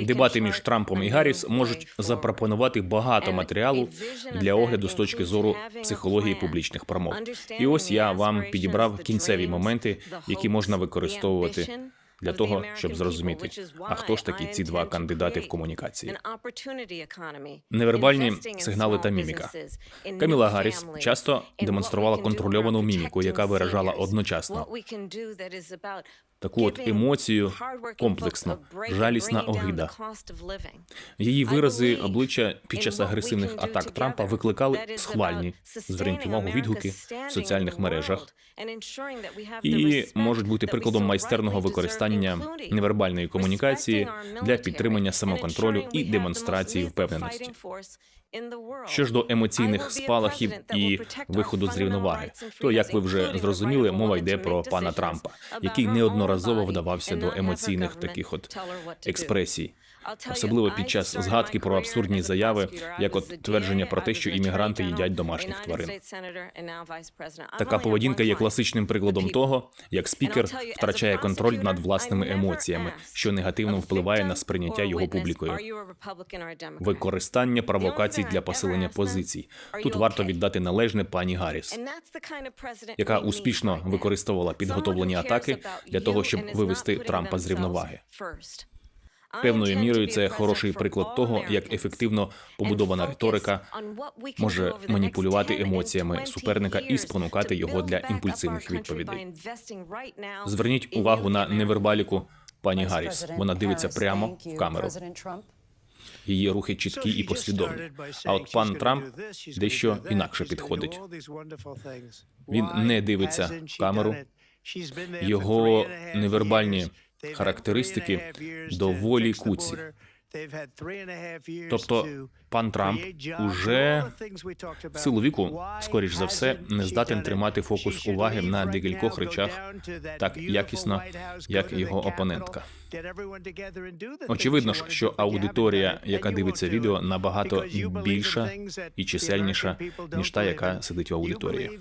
Дебати між Трампом і Гарріс можуть запропонувати багато матеріалу для огляду з точки зору психології публічних промов. І ось я вам підібрав кінцеві моменти, які можна використовувати для того, щоб зрозуміти, а хто ж такі ці два кандидати в комунікації. Невербальні сигнали та міміка. Каміла Гарріс часто демонструвала контрольовану міміку, яка виражала одночасно таку от емоцію комплексну, жалісна огида. Її вирази обличчя під час агресивних атак Трампа викликали схвальні, зверніть увагу, відгуки в соціальних мережах і можуть бути прикладом майстерного використання невербальної комунікації для підтримання самоконтролю і демонстрації впевненості. Що ж до емоційних спалахів і виходу з рівноваги, то як ви вже зрозуміли, мова йде про пана Трампа, який неодноразово вдавався до емоційних таких от експресій. Особливо під час згадки про абсурдні заяви, як от твердження про те, що іммігранти їдять домашніх тварин. Така поведінка є класичним прикладом того, як спікер втрачає контроль над власними емоціями, що негативно впливає на сприйняття його публікою. Використання провокацій для посилення позицій. Тут варто віддати належне пані Гарріс, яка успішно використовувала підготовлені атаки для того, щоб вивести Трампа з рівноваги. Певною мірою це хороший приклад того, як ефективно побудована риторика може маніпулювати емоціями суперника і спонукати його для імпульсивних відповідей. Зверніть увагу на невербаліку пані Гарріс. Вона дивиться прямо в камеру. Її рухи чіткі і послідовні. А от пан Трамп дещо інакше підходить. Він не дивиться в камеру. Його невербальні характеристики доволі куці. Тобто пан Трамп уже в силу віку, скоріш за все, не здатен тримати фокус уваги на декількох речах так якісно, як його опонентка. Очевидно ж, що аудиторія, яка дивиться відео, набагато більша і чисельніша, ніж та, яка сидить в аудиторії.